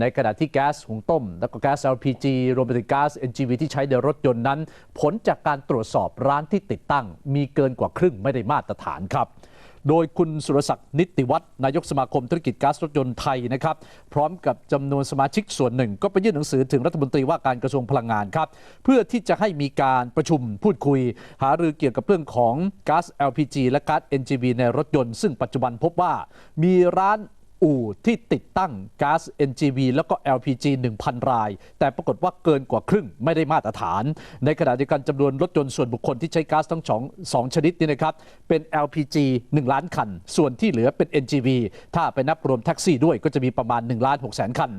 ในขณะที่แก๊สหุงต้ม และก็แก๊ส LPG รวมไปถึงก๊าซ NGV ที่ใช้ในรถยนต์นั้น ผลจากการตรวจสอบร้านที่ติดตั้ง มีเกินกว่าครึ่งไม่ได้มาตรฐานครับโดยคุณสุรศักดิ์นิติวัฒน์นายกสมาคมธุรกิจก๊าซรถยนต์ไทยนะครับ พร้อมกับจำนวนสมาชิกส่วนหนึ่ง ก็ไปยื่นหนังสือถึงรัฐมนตรีว่าการกระทรวงพลังงานครับ เพื่อที่จะให้มีการประชุมพูดคุย หารือเกี่ยวกับเรื่องของก๊าซ LPG และก๊าซ NGV ในรถยนต์ ซึ่งปัจจุบันพบว่ามีร้าน อู่ที่ติดตั้งก๊าซ NGV แล้วก็ LPG 1,000 ราย แต่ปรากฏว่าเกินกว่าครึ่งไม่ได้มาตรฐาน ในขณะเดียวกันจำนวนรถยนต์ส่วนบุคคลที่ใช้ก๊าซทั้งสองสองชนิดนี้นะครับ เป็น LPG 1 ล้านคัน ส่วนที่เหลือเป็น NGV ถ้าไปนับรวมแท็กซี่ด้วยก็จะมีประมาณ1ล้าน6แสนคัน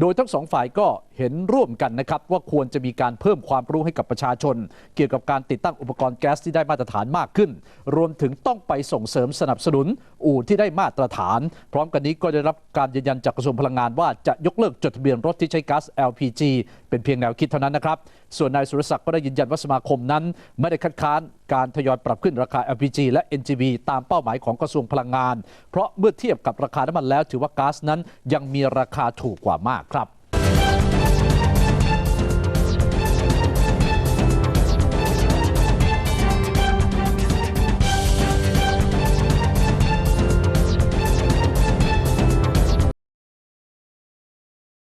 โดยทั้งสองฝ่ายก็เห็นร่วมกันนะครับว่าควรจะมีการเพิ่มความรู้ให้กับประชาชน เกี่ยวกับการติดตั้งอุปกรณ์แก๊สที่ได้มาตรฐานมากขึ้น รวมถึงต้องไปส่งเสริมสนับสนุนอู่ที่ได้มาตรฐาน พร้อมกันนี้ก็ได้รับการยืนยันจากกระทรวงพลังงานว่าจะยกเลิกจดทะเบียนรถที่ใช้ก๊าซ LPG เป็นเพียงแนวคิดเท่านั้นนะครับ ส่วนนายสุรศักดิ์ก็ได้ยืนยันว่าสมาคมนั้น ไม่ได้คัดค้านการทยอยปรับขึ้นราคา LPG และ NGV ตามเป้าหมายของกระทรวงพลังงาน เพราะเมื่อเทียบกับราคาน้ำมันแล้ว ถือว่าก๊าซนั้นยังมีราคาถูกกว่ามากครับ